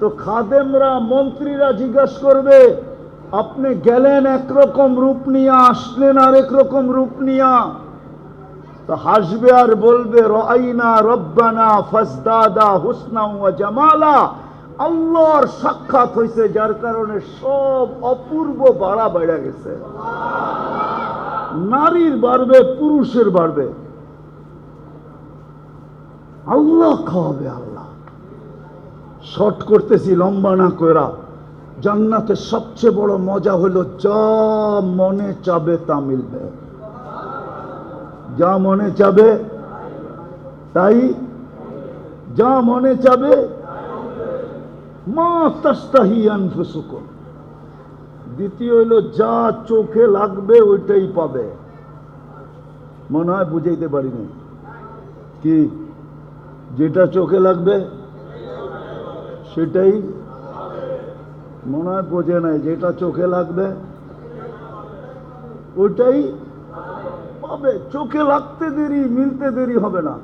তো খাদেমরা মন্ত্রীরা জিজ্ঞাসা করবে, আপনি গেলেন একরকম রূপ নিয়ে, আসলেন আর একরকম রূপ নিয়া? তো হাসবে আর বলবে রাইনা রব্বানা ফজদাদা হুসনা জামালা। আল্লাহর সাক্ষাৎ হয়েছে যার কারণে সব অপূর্ব বাড়া বেড়ে গেছে। নারীর বাড়বে, পুরুষের বাড়বে। আল্লাহ খাওয়াবে আল্লাহ। শর্ট করতেছি লম্বা না করা জান্নাতের সবচেয়ে বড় মজা হলো যা মনে চাবে তা মিলবে। যা মনে চাবে তাই যা মনে চাবে মা তাস্তাহি আনফুসুকুম। দ্বিতীয় হইল যা চোখে লাগবে ওইটাই পাবে। মনে হয় বুঝাইতে পারিনি। কি? যেটা চোখে লাগবে সেটাই মনে হয় বোঝে নাই যেটা চোখে লাগবে। ওইটাই পাবে। চোখে লাগতে দেরি, মিলতে দেরি হবে না।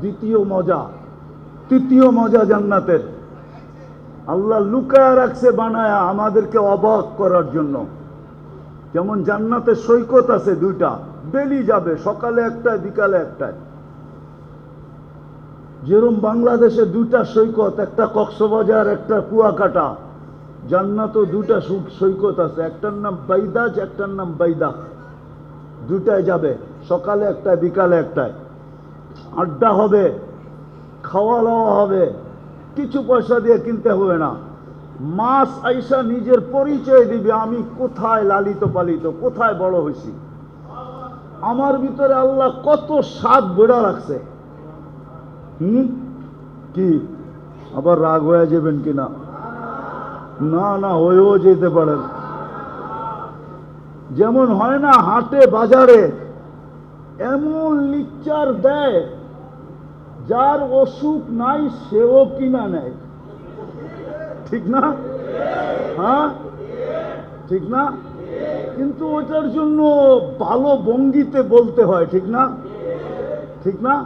দ্বিতীয় মজা, তৃতীয় মজা জান্নাতের। আল্লাহ লুকায়া রাখছে বানায়া আমাদেরকে অবাক করার জন্য। যেমন জান্নাতের সৈকত আছে দুইটা ডেলি যাবে সকালে একটায়, বিকালে একটায়। যেরকম বাংলাদেশে দুইটা সৈকত, একটা কক্সবাজার, একটা কুয়াকাটা জান্নাতও দুটা সৈকত আছে। একটার নাম বাইদাজ, একটার নাম বাইদা দুটায় যাবে, সকালে একটায়, বিকালে একটায়। আড্ডা হবে খাওয়া দাওয়া হবে, কিছু পয়সা দিয়ে কিনতে হবে না। মাস আইসা নিজের পরিচয় দিবে, আমি কোথায় লালিত পালিত, কোথায় বড় হয়েছি আমার ভিতরে আল্লাহ কত স্বাদ বেড়া রাখছে। হুম? কি? আবার রাগ হয়ে যাবেন কিনা? না না, হয়েও যেতে পারেন যেমন হয় না হাটে, বাজারে, এমন লিকচার দেয়, যার অসুখ নাই, সেও কিনা নেয়। ঠিক না? হ্যাঁ? ঠিক না? কিন্তু ওটার জন্য ভালো ভঙ্গিতে বলতে হয়, ঠিক না? ঠিক না?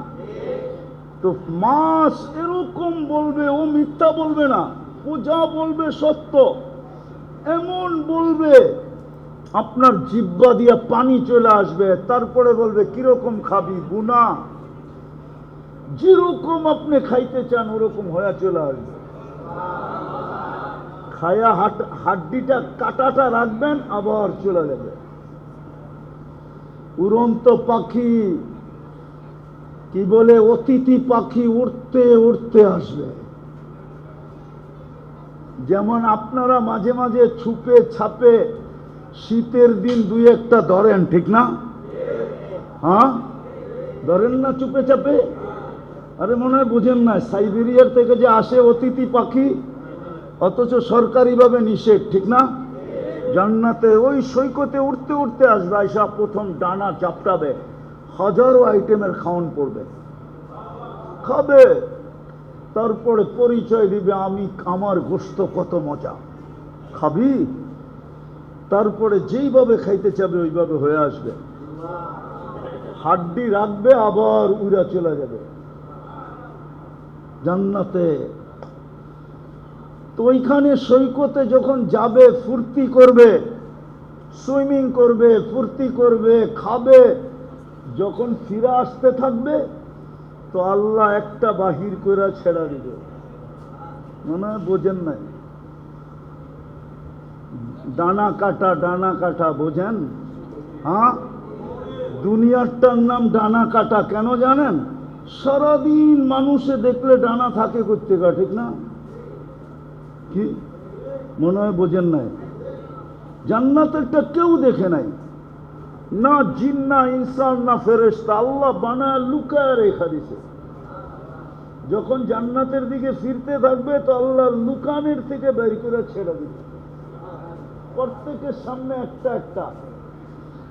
তো মাস এরকম বলবে, ও মিথ্যা বলবে না, ও যা বলবে সত্য। এমন বলবে, আপনার জিব্বা দিয়ে পানি চলে আসবে, তারপরে বলবে, কীরকম খাবি? গুনা যেরকম আপনি খাইতে চান, ওরকম হয়ে চলে আসবে। খায়া হাট, হাড্ডিটা, কাটাটা রাখবেন, আবার চলে যাবে। উড়ন্ত পাখি কি বলে, অতিথি পাখি উঠতে উঠতে আসবে। যেমন আপনারা মাঝে মাঝে ছুপে ছাপে শীতের দিন দুই একটা ধরেন, ঠিক না? হ্যাঁ? ধরেন না চুপে চাপে আরে মনে হয় বুঝেন না, সাইবেরিয়ার থেকে যে আসে অতিথি পাখি, অথচ সরকারিভাবে নিষেধ, ঠিক না? জান্নাতে ওই সৈকতে উঠতে উঠতে আসবে আইসা প্রথম ডানা চাপটাবে। হাজারো আইটেমের খাওয়ান পড়বে। খাবে। তারপরে পরিচয় দিবে আমি, আমার গোস্ত কত মজা। খাবি? তারপরে যেইভাবে খাইতে চাবে ওইভাবে হয়ে আসবে। হাড্ডি রাখবে, আবার উড়া চলে যাবে। জান্নাতে। তো ওইখানে সৈকতে যখন যাবে, ফুর্তি করবে, সুইমিং করবে, ফুর্তি করবে, খাবে যখন ফিরে আসতে থাকবে, তো আল্লাহ একটা বাহির করে ছেড়া দিবে। মনে বোঝেন নাই? ডানা কাটা ডানা কাটা, বোঝেন? হ্যাঁ? দুনিয়ারটার নাম ডানা কাটা, কেন জানেন? সারাদিন মানুষে দেখলে ডানা থাকে করতে গা ঠিক না? কি? মনে হয় বোঝেন নাই? জান্নাতেরটা কেউ দেখে নাই। না জিন, না ইনসান, না ফেরেস্তা আল্লাহ বানায়, লুকায় রেখা দিছে। যখন জান্নাতের দিকে ফিরতে থাকবে, তো আল্লাহ লুকানের থেকে বের করে ছেড়ে দিবে। প্রত্যেকের সামনে একটা একটা।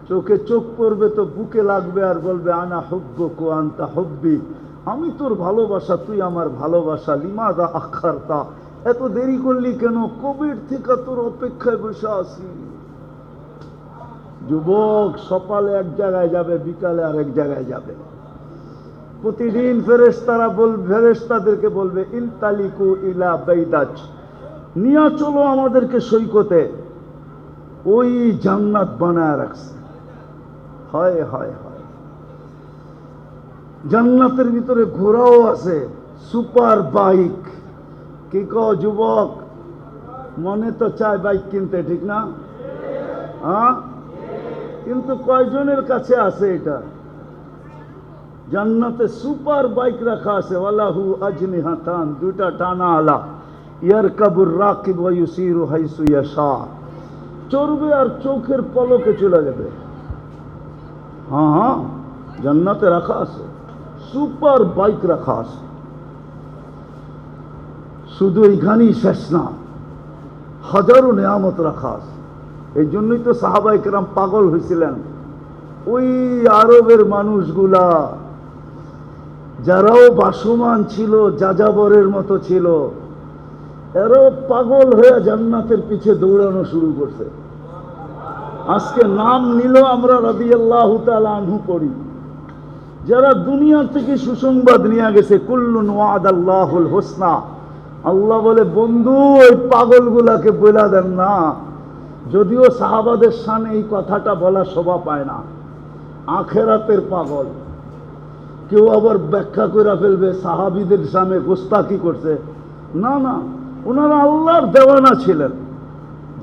চোখে চোখ পড়বে তো বুকে লাগবে আর বলবে, আনা হব্ব কো আন্তা হব্বি। আমি তোর ভালোবাসা, তুই আমার ভালোবাসা। লিমাদা আখারতা? এত দেরি করলি কেন? কবির থেকে তোর অপেক্ষায় বসে আছি যুবক সকালে এক জায়গায় যাবে, বিকালে আর এক জায়গায় যাবে। প্রতিদিন ফেরেশতারা বল, ফেরেশতাদেরকে বলবে, ইনতালিকু ইলা বেদাজ নিয়ে চলো আমাদেরকে সৈকতে। ওই জান্নাত বানায় রাখছে। হয় হয় হয়। জান্নাতের ভিতরে ঘোড়াও আছে, সুপার বাইক। কি ক যুবক? মনে তো চায় বাইক কিনতে, ঠিক না? হ্যাঁ? কিন্তু কয়জনের কাছে আছে এটা? জান্নাতে সুপার বাইক রাখা আছে, ওয়ালাহু আজনি হাতান, দুইটা টানা আলা। ইয়ার কাবুর রাকিব ইউসিরু হাইসু ইয়াশা। চড়বে আর চোখের পলকে চলে যাবে। হ্যাঁ হ্যাঁ জান্নাতে রাখা আছে, সুপার বাইক রাখা আছে। শুধু এইখানেই শেষ না, হাজারো নেয়ামত রাখা আছে। এই জন্যই তো সাহাবাই কেরাম পাগল হয়েছিলেন। ওই আরবের মানুষগুলা, যারাও বাসমান ছিল, যাযাবরের মতো ছিল, এরাও পাগল হয়ে জান্নাতের পিছে দৌড়ানো শুরু করছে। আজকে নাম নিল আমরা রবি আল্লাহ আনহু করি যারা দুনিয়া থেকে সুসংবাদ নিয়ে গেছে, কুল্লুন ওয়াদ আল্লাহুল হোসনা। আল্লাহ বলে, বন্ধু, ওই পাগলগুলাকে বলে দেন না। যদিও সাহাবাদের সামনে এই কথাটা বলা শোভা পায় না। আখেরাতের পাগল। কেউ আবার ব্যাখ্যা করে ফেলবে, সাহাবিদের সামনে গোস্তাকি করছে। না না ওনারা আল্লাহর দেওয়ানা ছিলেন।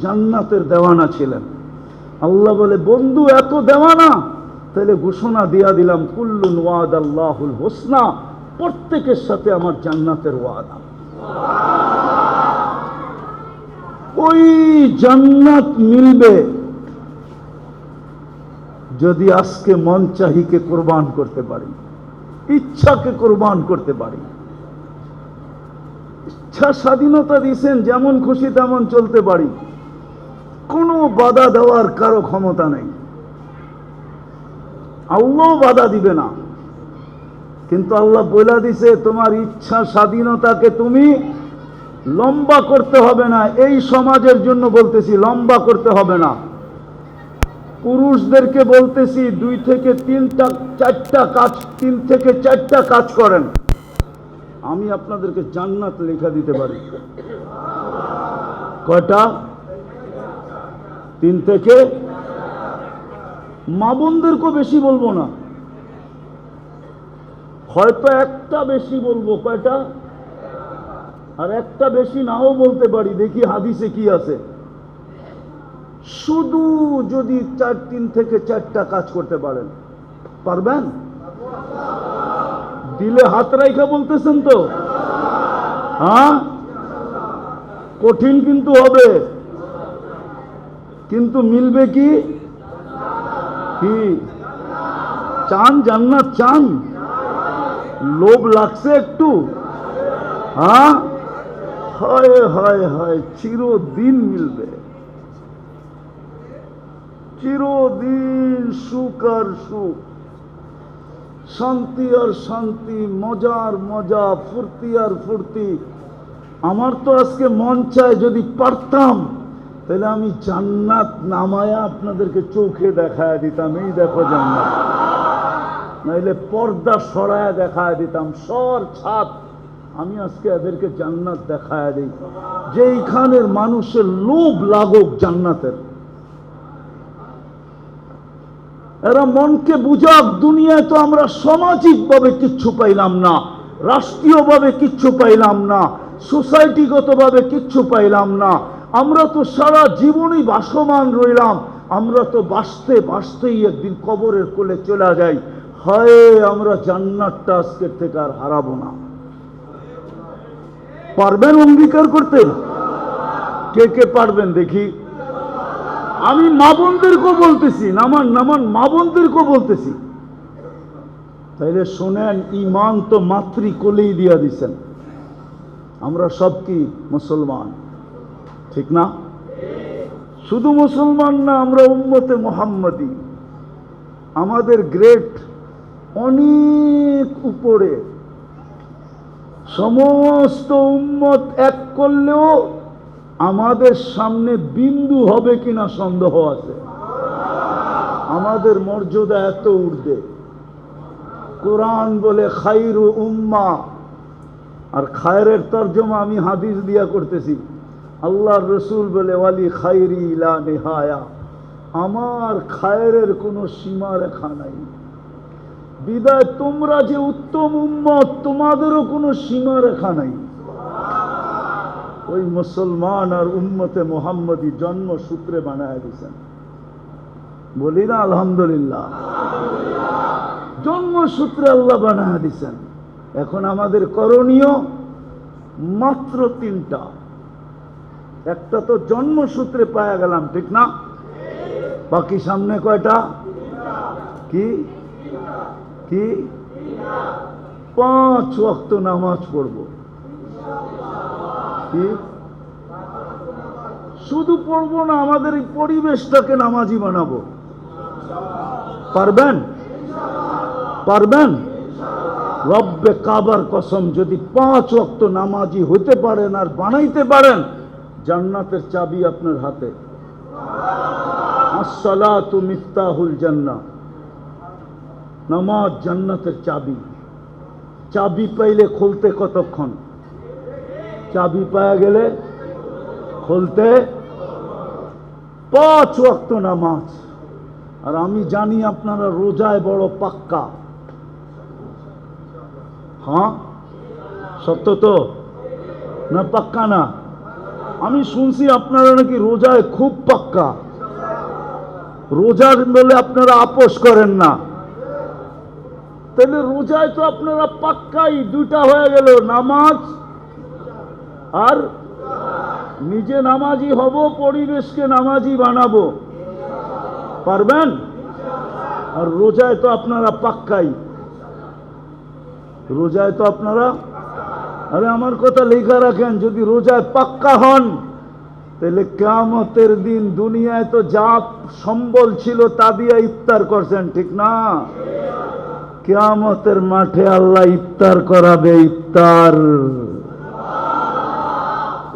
জান্নাতের দেওয়ানা ছিলেন। আল্লাহ বলে, বন্ধু, এত দেওয়ানা? তাহলে ঘোষণা দিয়া দিলাম, কুল্লুন ওয়াদ আল্লাহুল হোসনা। প্রত্যেকের সাথে আমার জান্নাতের ওয়াদা। ওই জান্নাত মিলবে। যদি আজকে মন চাহিকে কোরবান করতে পারি, ইচ্ছাকে কোরবান করতে পারি। ইচ্ছা স্বাধীনতা দিয়েছেন, যেমন খুশি তেমন চলতে পারি। কোনো বাধা দেওয়ার কারও ক্ষমতা নেই। আল্লাহ বাধা দিবে না। কিন্তু আল্লাহ বলে দিছে, তোমার ইচ্ছা স্বাধীনতাকে তুমি লম্বা করতে হবে না, এই সমাজের জন্য বলতেছি লম্বা করতে হবে না। পুরুষদেরকে বলতেছি দুই থেকে তিনটা, চারটা কাজ, তিন থেকে চারটা কাজ করেন। আমি আপনাদেরকে জান্নাত লেখা দিতে পারি। কয়টা? তিন থেকে? মা বোনদেরকেও বেশি বলব না। হয়তো একটা বেশি বলব, কয়টা? আর একটা বেশি নাও বলতে পারি, দেখি হাদিসে কি আছে। শুধু যদি চার, তিন থেকে চারটা কাজ করতে পারেন। পারবেন? দিলে হাত রাইখা বলতেছেন তো? হ্যাঁ? কঠিন কিন্তু হবে। কিন্তু মিলবে কি? কি? চান, জান্নাত চান? লোভ লাগছে একটু। হ্যাঁ? হয় হয় হয়, চিরদিন মিলবে। চিরদিন সুখ আর সুখ, শান্তি আর শান্তি মজার মজা, ফুর্তি আর ফুর্তি। আমার তো আজকে মন চায় যদি পারতাম, তাহলে আমি জান্নাত নামায়া আপনাদেরকে চোখে দেখায় দিতাম। এই দেখো জান্নাত। নাইলে পর্দা সরায় দেখায় দিতাম, সর ছাদ আমি আজকে এদেরকে জান্নাত দেখায় দিই। যেইখানের মানুষের লোভ লাগুক জান্নাতের। এরা মনকে বুঝাক, দুনিয়ায় তো আমরা সামাজিকভাবে কিচ্ছু পাইলাম না, রাষ্ট্রীয়ভাবে কিচ্ছু পাইলাম না, সোসাইটিগতভাবে কিচ্ছু পাইলাম না। আমরা তো সারা জীবনই বাসমান রইলাম, আমরা তো বাঁচতে বাঁচতেই একদিন কবরের কোলে চলে যাই। হয়, আমরা জান্নাতটা আজকের থেকে আর হারাবো না। পারবেন অঙ্গীকার করতে? কে কে পারবেন দেখি। আমি মা বোনদেরকেও বলতেছি, নামান নামান মা বোনদেরকেও বলতেছি। তাইলে শোনেন ইমান তো মাতৃ কোলেই দিয়া দিছেন। আমরা সব কি মুসলমান? ঠিক না? শুধু মুসলমান না, আমরা উম্মতে মোহাম্মদী। আমাদের গ্রেট অনেক উপরে সমস্ত উম্মত এক করলেও আমাদের সামনে বিন্দু হবে কিনা সন্দেহ আছে। আমাদের মর্যাদা এত ঊর্ধ্বে। কোরআন বলে খাইরু উম্মা। আর খায়রের তর্জমা আমি হাদিস দিয়া করতেছি। আল্লাহর রসুল বলে, ওয়ালি খাইরি ইলা নেহায়া। আমার খায়রের কোনো সীমা রেখা নাই। বিদায়, তোমরা যে উত্তম উম্মত, তোমাদেরও কোনো সীমা রেখা নাই। ওই মুসলমান আর উম্মতে মোহাম্মদী জন্মসূত্রে বানায় দিয়েছেন। বলি না, আলহামদুলিল্লাহ। জন্মসূত্রে আল্লাহ বানায় দিয়েছেন। এখন আমাদের করণীয় মাত্র তিনটা। একটা তো জন্মসূত্রে পাওয়া গেলাম, ঠিক না? বাকি সামনে কয়টা? কি? কি? পাঁচ ওয়াক্ত নামাজ পড়ব। কি? শুধু পড়ব না, আমাদের এই পরিবেশটাকে নামাজি বানাবো। পারবেন? পারবেন? রব্বে কাবার কসম, যদি পাঁচ ওয়াক্ত নামাজি হতে পারেন আর বানাইতে পারেন, জান্নাতের চাবি আপনার হাতে। আসসালাতু মিফতাহুল জান্নাহ। নামাজ জান্নাতের চাবি। চাবি পাইলে খুলতে কতক্ষণ? চাবি পাওয়া গেলে খুলতে পাঁচ ওয়াক্ত নামাজ। আর আমি জানি আপনারা রোজায় বড় পাক্কা। হ্যাঁ? সত্য তো? না পাক্কা না? আমি শুনছি আপনারা নাকি রোজায় খুব পাক্কা। রোজার বলে আপনারা আপোষ করেন না। তাহলে রোজায় তো আপনারা পাক্কাই দুইটা হয়ে গেল, নামাজ আর নিজে নামাজি হব, পরিবেশকে নামাজি বানাবো। পারবেন? আর রোজায় তো আপনারা পাক্কাই। রোজায় তো আপনারা আরে আমার কথা লেখা রাখেন, যদি রোজায় পাক্কা হন, তাহলে কেমতের দিন দুনিয়ায় তো যা সম্বল ছিল তা দিয়ে ইফতার করছেন, ঠিক না? কেয়ামতের মাঠে আল্লাহ ইফতার করাবে, ইফতার।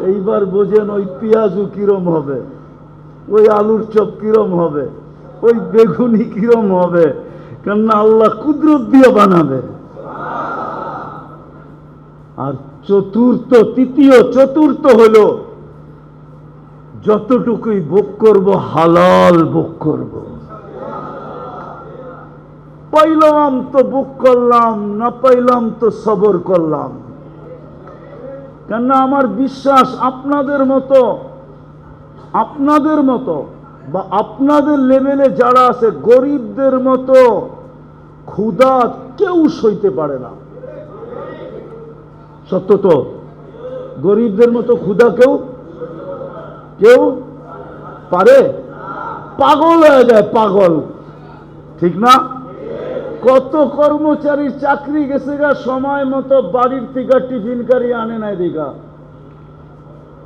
এইবার বোঝেন ওই পেঁয়াজু কিরম হবে, ওই আলুর চপ কিরম হবে, ওই বেগুনি কিরম হবে, কেননা আল্লাহ কুদরত দিয়ে বানাবে। আর চতুর্থ, তৃতীয়, চতুর্থ হলো যতটুকুই ভোগ করব, হালাল ভোগ করব। পাইলাম তো বুক করলাম, না পাইলাম তো সবর করলাম। কেননা আমার বিশ্বাস আপনাদের মতো আপনাদের মতো বা আপনাদের লেভেলে যারা আছে, গরিবদের মতো ক্ষুধা কেউ সইতে পারে না। সত্য তো? গরিবদের মতো ক্ষুধা কেউ কেউ পারে? পাগল হয়ে যায় পাগল। ঠিক না? কত কর্মচারী চাকরি গেছে গা, সময় মতো বাড়ির থেকে টিফিন কারি আনে নাই দিঘা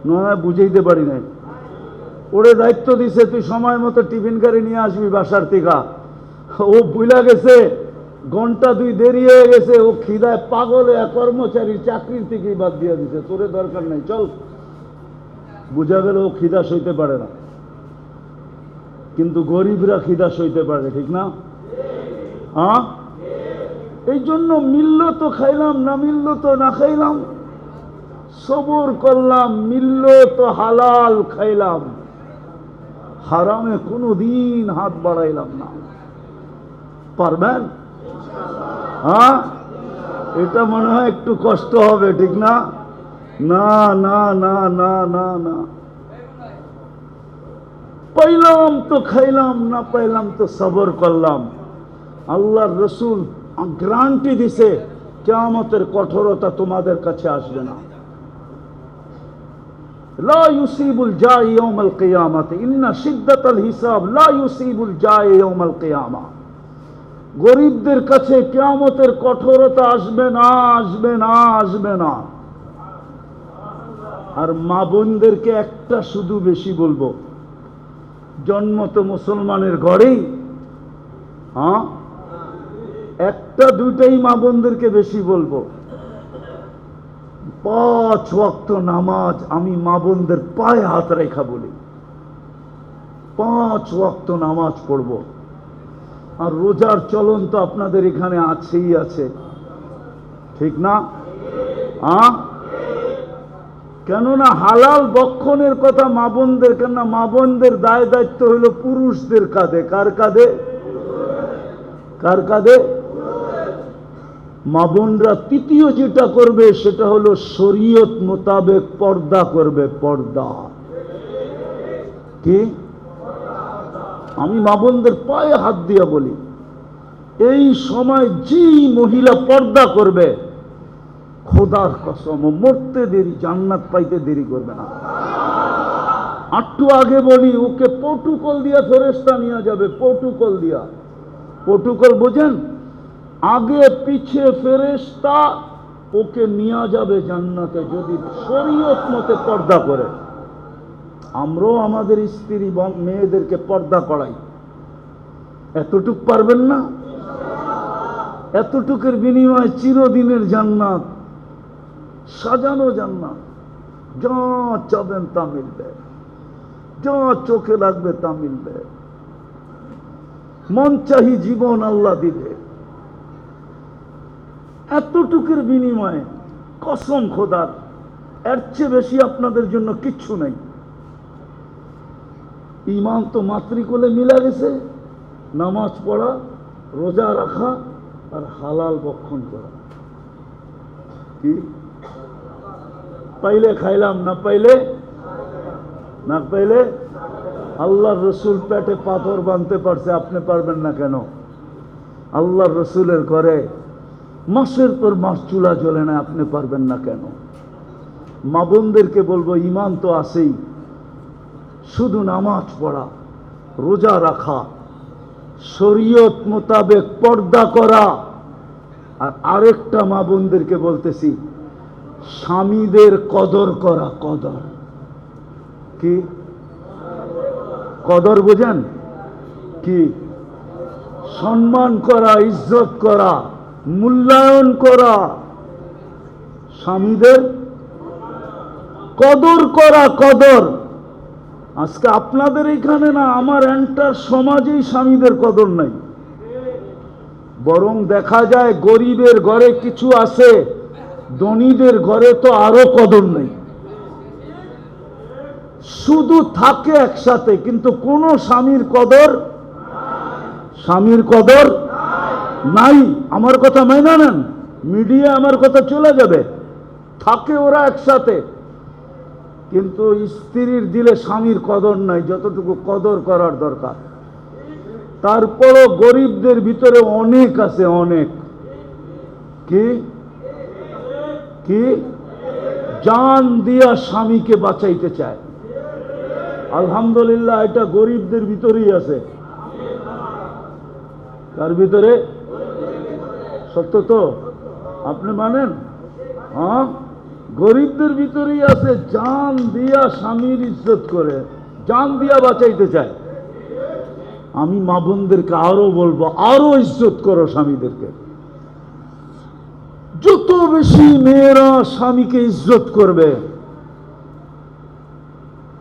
না বুঝাইতে পারি নাই। ওরে দায়িত্ব দিছে, তুই সময় মতো টিফিন কারি নিয়ে আসবি বাসার থেকে। ও বুইলা গেছে, ঘণ্টা দুই দেরি হয়ে গেছে, ও খিদায় পাগল কর্মচারী চাকরির থেকেই বাদ দিয়ে দিছে। তোরে দরকার নাই, চল। বুঝা গেল ও খিদা সইতে পারে না। কিন্তু গরিবরা খিদা সইতে পারে, ঠিক না? হ্যাঁ? এই জন্য মিলল তো খাইলাম, না মিলল তো না খাইলাম। সবর করলাম, মিলল তো হালাল খাইলাম। হারামে কোনো দিন হাত বাড়াইলাম না। পারবেন? হ্যাঁ? এটা মনে হয় একটু কষ্ট হবে, ঠিক না? না না না না না না। পাইলাম তো খাইলাম, না পাইলাম তো সবর করলাম। আল্লাহর রসুল গ্রান্টি দিছে কেমতের কঠোরতা তোমাদের কাছে আসবে না। লা হিসাব লা গরিবদের কাছে কেয়ামতের কঠোরতা আসবে না আসবে না আসবে না। আর মা বোনদেরকে একটা শুধু বেশি বলব, জন্ম তো মুসলমানের ঘরেই হ্যাঁ? একটা দুইটাই মা বোনদেরকে বেশি বলব। পাঁচ ওয়াক্ত নামাজ আমি মা বোনদের পায়ে হাত রেখা বলি। পাঁচ ওয়াক্ত নামাজ পড়ব। আর রোজার চলন তো আপনাদের এখানে আছেই আছে। ঠিক না? আ? কেননা হালাল বক্ষণের কথা মা বোনদের, কেননা মা বোনদের দায় দায়িত্ব হইল পুরুষদের কাঁধে। কার কাঁধে? কার কাঁধে? মা বোনরা তৃতীয় যেটা করবে সেটা হলো শরীয়ত মোতাবেক পর্দা করবে, পর্দা। কি? আমি মা বোনদের পায়ে হাত দিয়া বলি, এই সময় যেই মহিলা পর্দা করবে, খোদার কসম মরতে দেরি, জান্নাত পাইতে দেরি করবে না। আটটু আগে বলি, ওকে পটুকল দিয়া ফেরেস্তা নিয়ে যাবে, পটুকল দিয়া। পটুকল বোঝেন? আগে পিছে ফেরেস্তা ওকে নিয়ে যাবে জান্নাতে যদি শরীয়ত মতে পর্দা করে। আমরাও আমাদের স্ত্রী মেয়েদেরকে পর্দা করাই। এতটুক পারবেন না? এতটুকের বিনিময়ে চিরদিনের জান্নাত, সাজানো জান্নাত, যা চাবেন তা মিলবে, যা চোখে লাগবে তা মিলবে। মন চাহি জীবন আল্লাহ দিবে। এতটুকুর বিনিময়ে কসম খোদার, এর চেয়ে বেশি আপনাদের জন্য কিচ্ছু নেই। ইমান তো মাতৃকোলে মিলা গেছে, নামাজ পড়া, রোজা রাখা আর হালাল বক্ষণ করা। কি? পাইলে খাইলাম, না পাইলে? না পাইলে? আল্লাহর রসুল পেটে পাথর বাঁধতে পারছে, আপনি পারবেন না কেন? আল্লাহ রসুলের ঘরে মাসের পর মাস চুলা জ্বলে না, আপনি পারবেন না কেন? মা বোনদেরকে বলব ইমান তো আসেই শুধু নামাজ পড়া, রোজা রাখা, শরীয়ত মোতাবেক পর্দা করা। আর আরেকটা মা বোনদেরকে বলতেছি, স্বামীদের কদর করা, কদর। কি? কদর বোঝেন? কি? সম্মান করা, ইজ্জত করা। মূল্যায়ন করা, স্বামীদের কদর করা কদর। আজকে আপনাদের এখানে না, আমার এন্টার সমাজেই স্বামীদের কদর নাই। বরং দেখা যায় গরিবের ঘরে কিছু আছে, ধনীদের ঘরে তো আরও কদর নেই। শুধু থাকে একসাথে, কিন্তু কোন স্বামীর কদর স্বামীর কদর নাই, আমার কথা মাইনা নেন। মিডিয়া আমার কথা চলে যাবে। থাকে ওরা একসাথে। কিন্তু স্ত্রীর দিলে স্বামীর কদর নাই, যতটুকু কদর করার দরকার। তারপরও গরিবদের ভিতরে অনেক আছে, অনেক। কি? কি? জান দিয়া স্বামীকে বাঁচাইতে চায়। আলহামদুলিল্লাহ, এটা গরিবদের ভিতরেই আছে। তার ভিতরে সত্য তো? আপনি মানেন? হ্যাঁ? গরিবদের ভিতরেই আছে জান দিয়া স্বামীর ইজ্জত করে। জান দিয়া বাঁচাইতে চায়। আমি মা বোনদেরকে আরও বলব, আরও ইজ্জত করো স্বামীদেরকে। যত বেশি মেয়েরা স্বামীকে ইজ্জত করবে,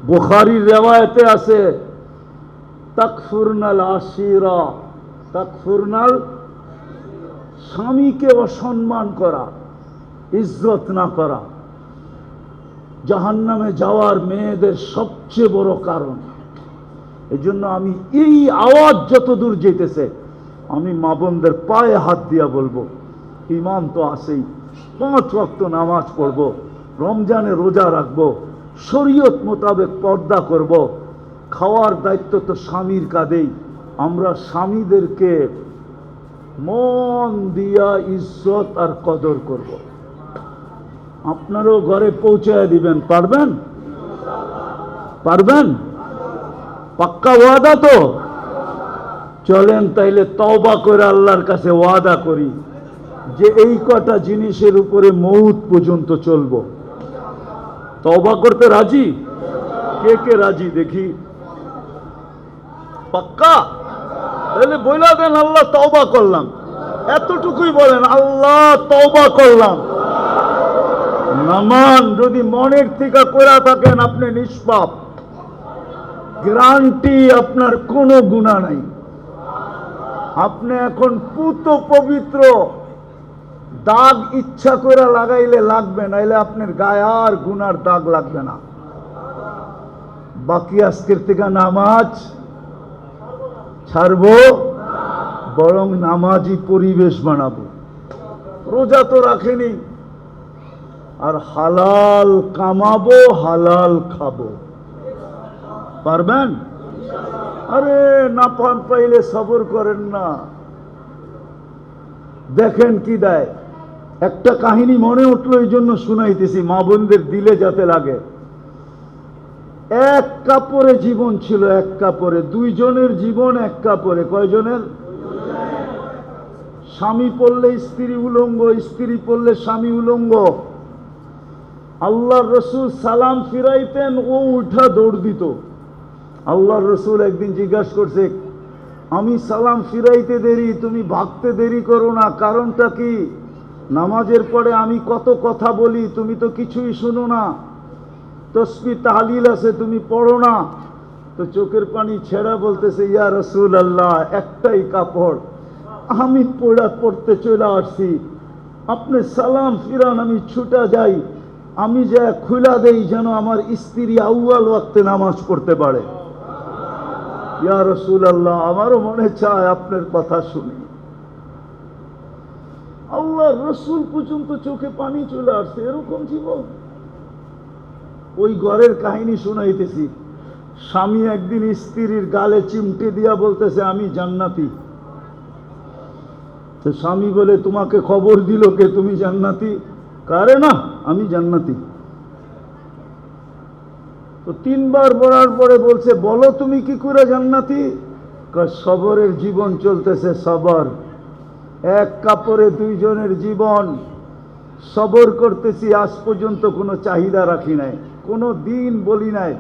বুখারির রেওয়ায়তে আছে, তাকফুরনাল আশিরা, তাকফুরনাল স্বামীকে অসম্মান করা, ইজ্জত না করা, জাহান্নামে যাওয়ার মেয়েদের সবচেয়ে বড় কারণ। এই জন্য আমি এই আওয়াজ যত দূর যেতেছে, আমি মা বোনদের পায়ে হাত দিয়া বলব ইমান তো আসেই পাঁচ রক্ত নামাজ পড়ব, রমজানে রোজা রাখব, শরীয়ত মোতাবেক পর্দা করব, খাওয়ার দায়িত্ব তো স্বামীর কাঁধেই, আমরা স্বামীদেরকে মন দিয়া ইজ্জত আর কদর করব। আপনারও ঘরে পৌঁছায় দিবেন, পারবেন? পারবেন? পাক্কা ওয়াদা তো? চলেন তাইলে তওবা করে আল্লাহর কাছে ওয়াদা করি যে এই কটা জিনিসের উপরে মৌত পর্যন্ত চলবো। তওবা করতে রাজি? কে কে রাজি দেখি? পাক্কা? তাহলে বইলা দেন, আল্লাহ তওবা করলাম। এতটুকুই বলেন, আল্লাহ তওবা করলাম। নামান যদি মনের থেকে কইরা থাকেন, আপনি নিষ্পাপ। গ্যারান্টি আপনার কোনো গুণা নাই। আপনি এখন পুত পবিত্র। দাগ ইচ্ছা করে লাগাইলে লাগবে, নাইলে আপনার গায়ে আর গুনার দাগ লাগবে না। বাকি আজকের থেকে নামাজ ছাড়বো, বরং নামাজি পরিবেশ বানাবো। রোজা তো রাখেনি। আর হালাল কামাবো, হালাল খাব। পারবেন? আরে না পান পাইলে সবর করেন না। দেখেন কি দেয়। একটা কাহিনী মনে উঠল এই জন্য শুনাইতেছি, মা বোনদের দিলে যাতে লাগে। এক কাপড়ে জীবন ছিল এক কাপড়ে, দুইজনের জীবন এক কাপড়ে। কয়জনের? স্বামী পড়লে স্ত্রী উলঙ্গ, স্ত্রী পড়লে স্বামী উলঙ্গ। আল্লাহ রসুল সালাম ফিরাইতেন, ও উঠা দৌড় দিত। আল্লাহ রসুল একদিন জিজ্ঞাসা করছে, আমি সালাম ফিরাইতে দেরি, তুমি ভাগতে দেরি করো না, কারণটা কি? নামাজের পরে আমি কত কথা বলি, তুমি তো কিছুই শুনো না। তসবি তাহলিল আছে, তুমি পড়ো না। তো চোখের পানি ছেড়া বলতেছে, ইয়া রসুল আল্লাহ একটাই কাপড়। আমি পড়া, পড়তে চলে আসছি। আপনি সালাম ফিরান, আমি ছুটা যাই। আমি যা খুলা দেই যেন আমার স্ত্রী আউয়াল ওয়াক্তে নামাজ পড়তে পারে। ইয়া রসুল আল্লাহ আমারও মনে চায় আপনার কথা শুনি। আল্লাহ রসুল পর্যন্ত চোখে পানি চলে আসছে, এরকম জীবন। ওই ঘরের কাহিনী শুনাইতেছি। স্বামী একদিন স্ত্রীর গালে চিমটে দিয়া বলতেছে, আমি জান্নাতি। তো স্বামী বলে, তোমাকে খবর দিল কে? তুমি জান্নাতি? কারে না, আমি জান্নাতি। তো তিনবার বলার পরে বলছে, বলো তুমি কি করে জান্নাতি? সবরের জীবন চলতেছে সবর। এক কাপড়ে দুইজনের জীবন। সবর করতেছি, আজ পর্যন্ত কোনো চাহিদা রাখি নাই। কোনো দিন বলি নাই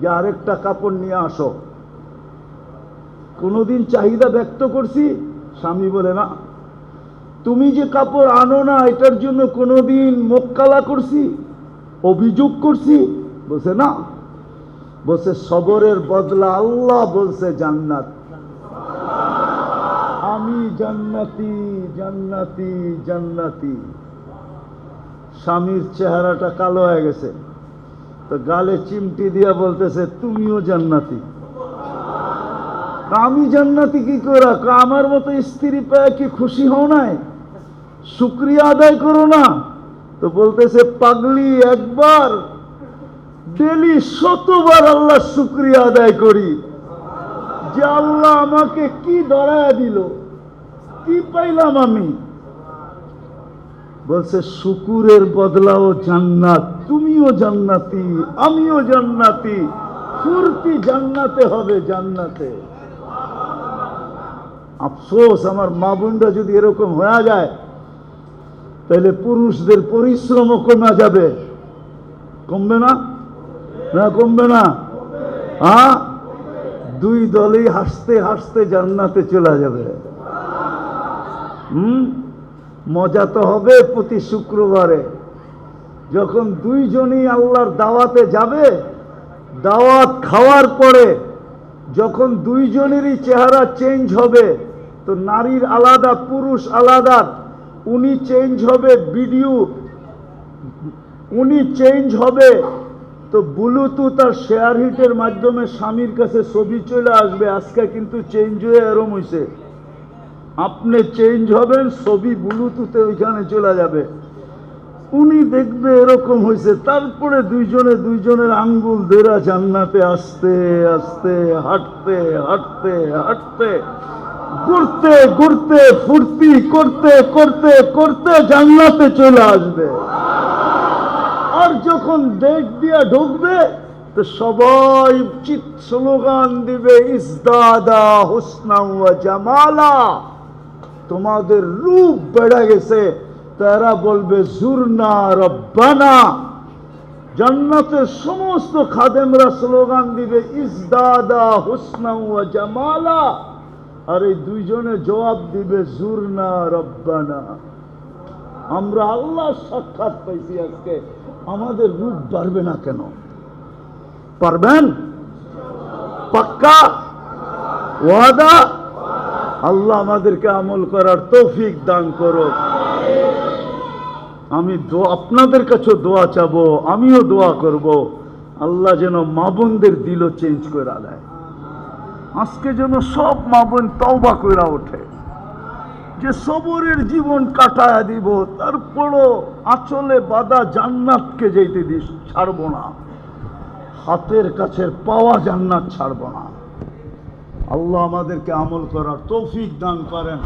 যে আরেকটা কাপড় নিয়ে আসো। কোনোদিন চাহিদা ব্যক্ত করছি, স্বামী বলে না। তুমি যে কাপড় আনো না, এটার জন্য কোনোদিন মোক্কালা করছি, অভিযোগ করছি, বলছে না। বলছে সবরের বদলা আল্লাহ বলছে জান্নাত। আমি জান্নাতি জান্নাতি জান্নাতি। স্বামীর চেহারাটা কালো হয়ে গেছে। তো গালে চিমটি দিয়া বলতেছে, তুমিও জান্নাতি। আমি জান্নাতি কি করে আমার মতো স্ত্রী পেয়ে কি খুশি হও নাই? শুক্রিয়া আদায় করো না। তো বলতেছে, পাগলি, একবার, ডেলি শতবার আল্লাহ শুক্রিয়া আদায় করি। যে আল্লাহ আমাকে কি দড়ায় দিল? কি পাইলাম আমি? বলছে, শুকুরের বদলাও জান্নাত, তুমিও জান্নাতি, আমিও জান্নাতি, ফুর্তি জান্নাতে হবে জান্নাতে। আফসোস, আমার মা বোনরা যদি এরকম হয়ে যায়, তাহলে পুরুষদের পরিশ্রমও কমা যাবে। কমবে না? না, কমবে না। হ্যাঁ? দুই দলেই হাসতে হাসতে জান্নাতে চলে যাবে। হুম? মজা তো হবে প্রতি শুক্রবারে। যখন দুইজনই আল্লাহর দাওয়াতে যাবে, দাওয়াত খাওয়ার পরে যখন দুইজনেরই চেহারা চেঞ্জ হবে, তো নারীর আলাদা, পুরুষ আলাদা, উনি চেঞ্জ হবে ভিডিও উনি চেঞ্জ হবে, তো ব্লুটুথ আর শেয়ার হিটের মাধ্যমে স্বামীর কাছে ছবি চলে আসবে। আজকে কিন্তু চেঞ্জ হয়ে এরম হয়েছে আপনি চেঞ্জ হবেন, ছবি ব্লুটুথে ওইখানে চলে যাবে। উনি দেখবে এরকম হয়েছে তারপরে দুইজনে দুইজনের আঙ্গুল দেরা জান্নাতে আসতে আসতে, হাঁটতে হাঁটতে হাঁটতে, ঘুরতে ঘুরতে, ফুর্তি করতে করতে করতে জান্নাতে চলে আসবে। আর যখন দেশ দিয়া ঢুকবে, তো সবাই চিত স্লোগান দিবে, ইসদাদা হুসনা জামালা। তোমাদের রূপ বেড়ে গেছে। তারা বলবে, জুরনা রব্বানা। জান্নাতের সমস্ত খাদেমরা স্লোগান দিবে ইসদাদা হুসনা ওয়া জামালা। আর এই দুইজনে জবাব দিবে, জুরনা রব্বানা। আমরা আল্লাহ সাক্ষাৎ পাইছি আজকে। আমাদের রূপ বাড়বে না কেন? পারবেন? পাক্কা? ওয়াদা? আল্লাহ আমাদেরকে আমল করার তৌফিক দান করো। আমি আপনাদের কাছেও দোয়া চাবো, আমিও দোয়া করব। আল্লাহ যেন মা বোনদের দিলও চেঞ্জ করে দেয়। আজকে যেন সব মা বোন তওবা করে ওঠে। যে সবরের জীবন কাটায় দিব, তারপরও আচলে বাদা জান্নাতকে যেতে দিস, ছাড়বো না। হাতের কাছের পাওয়া জান্নাত ছাড়বো না। আল্লাহ আমাদেরকে আমল করার তৌফিক দান করেন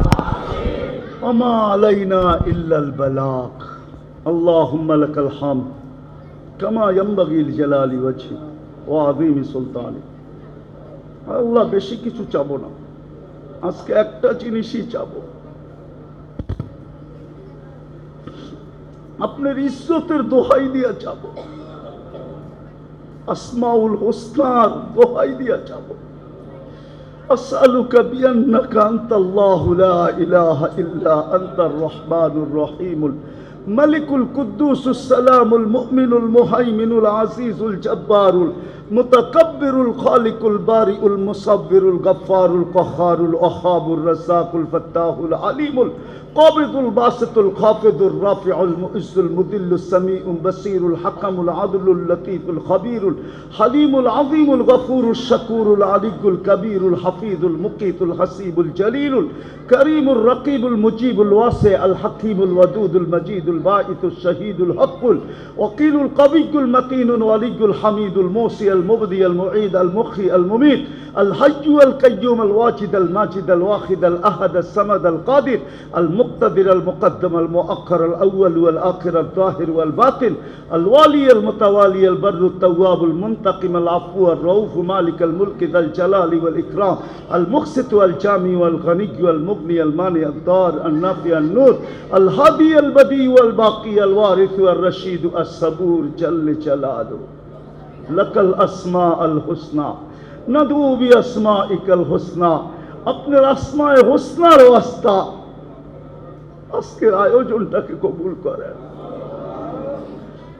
আমা আলাইনা ইল্লাল বালাক اللهم لك الحمد كما ينبغي لجلال وجهك وعظيم سلطانك আল্লাহ বেশি কিছু চাবো না আজকে একটা জিনিসই চাবো আপনার ইজ্জতের দোহাই দিয়া চাবো আসমাউল হোসনার দোহাই দিয়া চাবো أسألك بأنك أنت الله لا إله إلا أنت الرحمن الرحيم الملك القدوس السلام المؤمن المهيمن العزيز الجبار মুতাকাব্বিরুল খালিকুল বারিউল মুসাব্বিরুল গফফারুল কহারুল ওহাবুর রাসাকুল ফাত্তাহুল আলিমুল কবিদুল বাসিতুল খাফিদুর রাফিউল মুইসুল মুদিল্লুস সামিউল বাসিরুল হাকামুল আদলুল লতীফুল খবীরুল হালিমুল আযীমুল গফুরুল শাকুরুল আলিকুল কবীরুল হাফিজুল মুকিতুল হাসিবুল জলিলুল করিমুল রকিবুল মুজিবুল ওয়াসি আল হাকিমুল ওয়াদুদুল মজিদুল বাঈতুল শাহীদুল হকুল ওকিলুল কবিকুল মতিনুল ওয়ালিকুল হামিদুল মোসিয়াল المبدي المعيد المخي المميت الحي القيوم الواجد الماجد الواحد الأحد الصمد القادر المقتدر المقدم المؤخر الأول والآخر الظاهر والباطن الوالي المتوالي البر التواب المنتقم العفو الرؤوف مالك الملك ذا الجلال والإكرام المقسط والجامع والغني والمغني المانع الضار النافع النور الهادي البديع والباقي الوارث والرشيد الصبور جل جلاله. লকল আসমা আল হুসনা, নদুবি আসমা ইকল হুসনা। আপনার আসমায় হোসনার আস্থা আজকের আয়োজনটাকে কবুল করেন।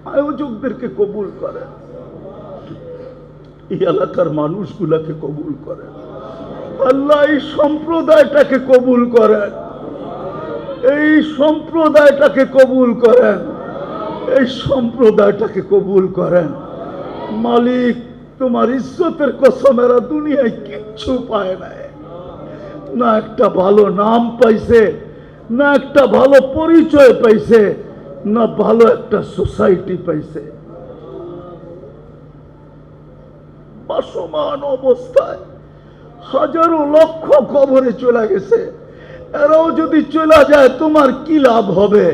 আয়োজকদেরকে কবুল করেন। এই এলাকার মানুষগুলাকে কবুল করেন। আল্লাহ এই সম্প্রদায়টাকে কবুল করেন। এই সম্প্রদায়টাকে কবুল করেন। এই সম্প্রদায়টাকে কবুল করেন। মালিক, তোমার ইজ্জতের কসমেরা দুনিয়ায় কিচ্ছু পায় নাই না একটা ভালো নাম পাইছে, না একটা ভালো পরিচয় পাইছে, না ভালো একটা সোসাইটি পাইছে। বাসমান অবস্থায় হাজারো লক্ষ কবরে চলে গেছে। এরাও যদি চলে যায়, তোমার কি লাভ হবে?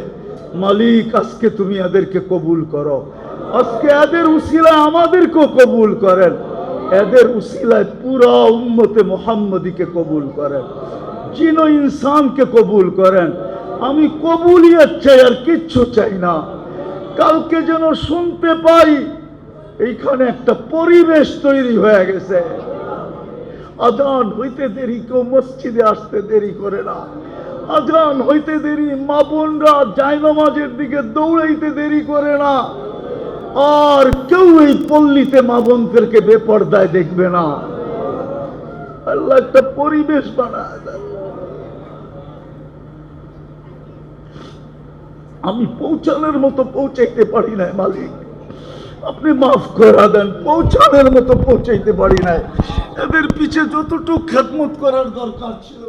মালিক, আজকে তুমি এদেরকে কবুল করো। আজকে এদের উসিলায় আমাদেরকেও কবুল করেন। এদের উসিলায় পুরা উম্মতে মোহাম্মদীকে কবুল করেন। ও ইনসানকে কবুল করেন। আমি কবুলিয়ত চাই, আর কিচ্ছু চাই না। কালকে যেন শুনতে পাই, এইখানে একটা পরিবেশ তৈরি হয়ে গেছে। আজান হইতে দেরি, কেউ মসজিদে আসতে দেরি করে না। আজান হইতে দেরি, মা বোনরা জায়নামাজের দিকে দৌড়াইতে দেরি করে না। আর কেউ এই পল্লীতে মা বোনদেরকে বেপর্দায় দেখবে না। আল্লাহ একটা পরিবেশ বানায় আমি পৌঁছানোর মতো পৌঁছাইতে পারি না মালিক। আপনি মাফ করা দেন, পৌঁছানোর মতো পৌঁছাইতে পারি না এদের পিছে যতটুকু খেদমত করার দরকার ছিল